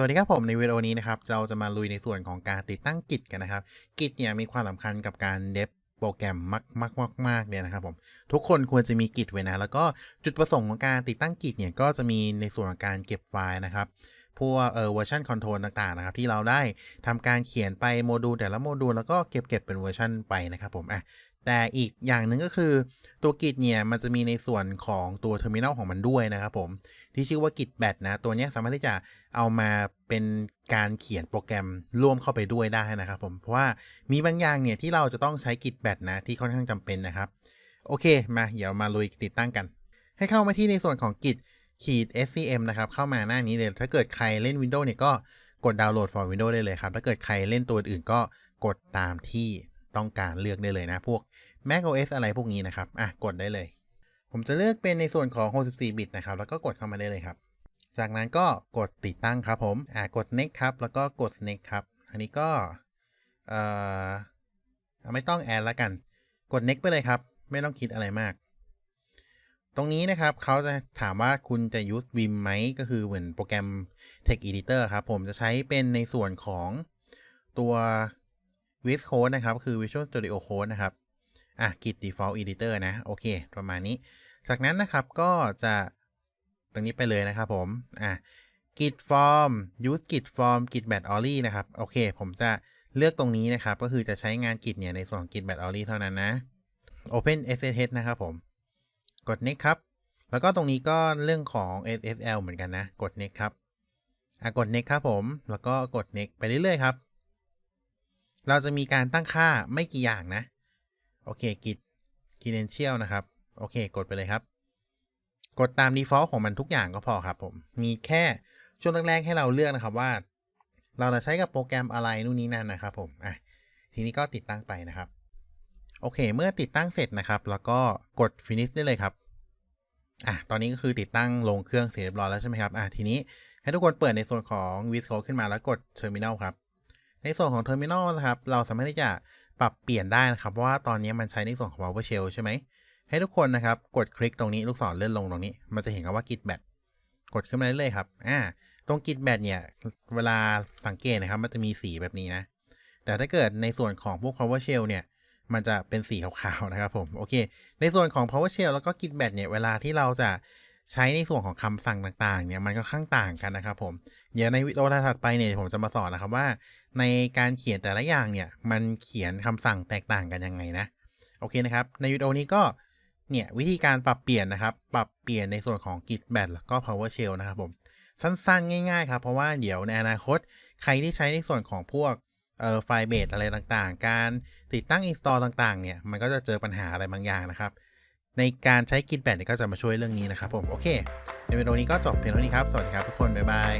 สวัสดีครับผมในวิดีโอนี้นะครับเราจะมาลุยในส่วนของการติดตั้งกิจกันนะครับ กิจเนี่ยมีความสำคัญกับการเดฟโปรแกรมมากมากมากมากเนี่ยนะครับผมทุกคนควรจะมีกิจไว้นะ แล้วก็จุดประสงค์ของการติดตั้งกิจเนี่ยก็จะมีในส่วนของการเก็บไฟล์นะครับพวกเอ่อเวอร์ชันคอนโทรลต่างๆนะครับที่เราได้ทำการเขียนไปโมดูลแต่ละโมดูลแล้วก็เก็บเก็บเป็นเวอร์ชันไปนะครับผมอะ แต่อีกอย่างหนึ่งก็คือตัวกิจเนี่ยมันจะมีในส่วนของตัวเทอร์มินอลของมันด้วยนะครับผม ที่ชื่อว่า Git Bat นะ ตัวนี้สามารถที่จะเอามาเป็นการเขียนโปรแกรมร่วมเข้าไปด้วยได้นะครับผมเพราะว่ามีบางอย่างเนี่ยที่เราจะต้องใช้ Git Bat นะที่ค่อนข้างจำเป็นนะครับ โอเคมาเดี๋ยวมาลุยติดตั้งกัน ให้เข้ามาที่ในส่วนของ Git ขีด scm นะครับเข้ามาหน้านี้เลยถ้าเกิดใครเล่น Windows เนี่ยก็กดดาวน์โหลด for Windows ได้เลยครับถ้าเกิดใครเล่นตัวอื่นก็กดตามที่ ต้องการเลือกได้เลยนะพวก Mac OS อะไรพวกนี้นะครับ อะ กดได้เลย ผมจะเลือกเป็นในส่วนของ 64 บิตนะครับ แล้วก็กดเข้ามาได้เลยครับ จากนั้นก็กดติดตั้งครับผม อ่ากด next ครับ แล้วก็กด next ครับ อันนี้ก็ เอ่อ ไม่ต้องแอดแล้วกัน กด next ไปเลยครับ ไม่ต้องคิดอะไรมาก ตรงนี้นะครับ เขาจะถามว่าคุณจะ use Vim ไหม ก็คือเหมือนโปรแกรม Text Editor ครับ ผมจะใช้เป็นในส่วนของตัว VS Code นะครับ คือ Visual Studio Code นะครับ อะ Git Default Editor นะ โอเค ประมาณนี้ จากนั้นนะครับก็จะตรงนี้ไปเลยนะครับผม อะ Git Form use Git Form Git Bat Only นะครับ โอเค ผมจะเลือกตรงนี้นะครับ ก็คือจะใช้งาน Git เนี่ย ในส่วนของ Git Bat Only เท่านั้นนะ Open SSH นะครับผม กด next ครับ แล้วก็ตรงนี้ก็เรื่องของ SSL เหมือนกันนะ กด next ครับ อะ กด next ครับผม แล้วก็กด next ไปเรื่อยๆครับ เราจะมีการตั้งค่าไม่กี่อย่างนะ โอเค Git credential นะครับ โอเค กดไปเลยครับ กดตาม default ของมันทุกอย่างก็พอครับผม มีแค่ช่วงแรกๆให้เราเลือกนะครับว่า เราจะใช้กับโปรแกรมอะไรนู่นนี่นั่นนะครับผม อะ ทีนี้ก็ติดตั้งไปนะครับ โอเค เมื่อติดตั้งเสร็จนะครับ แล้วก็กด finish ได้เลยครับ อะ ตอนนี้ก็คือติดตั้งลงเครื่องเสร็จเรียบร้อยแล้วใช่ไหมครับ อะ ทีนี้ให้ทุกคนเปิดในส่วนของ Visual Code ขึ้นมาแล้วกด Terminal ครับ ในส่วนของ Terminal นะครับ เราสามารถที่จะปรับเปลี่ยนได้นะครับ เพราะว่าตอนนี้มันใช้ในส่วนของ PowerShell ใช่ไหม ให้ทุกคนนะครับ กดคลิกตรงนี้ลูกศรเลื่อนลงตรงนี้ มันจะเห็นคำว่า Git Bat กดขึ้นมาได้เลยครับ อ่า ตรง Git Bat เนี่ย เวลาสังเกตนะครับ มันจะมีสีแบบนี้นะ แต่ถ้าเกิดในส่วนของพวก PowerShell เนี่ย มันจะเป็นสีขาวๆนะครับผม โอเค ในส่วนของ PowerShell แล้วก็ Git Bat เนี่ย เวลาที่เราจะ ใช้ในส่วนของคำสั่งต่างๆเนี่ยมันก็ข้างต่างกันนะครับผมเดี๋ยวในวิดีโอถัดไปเนี่ยผมจะมาสอนนะครับว่า ในการเขียนแต่ละอย่างเนี่ยมันเขียนคำสั่งแตกต่างกันยังไงนะโอเคนะครับ ในวิดีโอนี้ก็เนี่ยวิธีการปรับเปลี่ยนนะครับ ปรับเปลี่ยนในส่วนของ Git Bat แล้วก็ PowerShell นะครับผมสั้นๆ ง่ายๆครับ เพราะว่าเดี๋ยวในอนาคต ใครที่ใช้ในส่วนของพวกเอ่อไฟเบสอะไรต่างๆ การติดตั้ง install ต่างๆ เนี่ย มันก็จะเจอปัญหาอะไรบางอย่างนะครับ ในการใช้ Git Bat เนี่ยก็จะมาช่วยเรื่องนี้นะครับผมโอเคในวิดีโอนี้ก็จบเพียงเท่านี้ครับ สวัสดีครับทุกคน บ๊ายบาย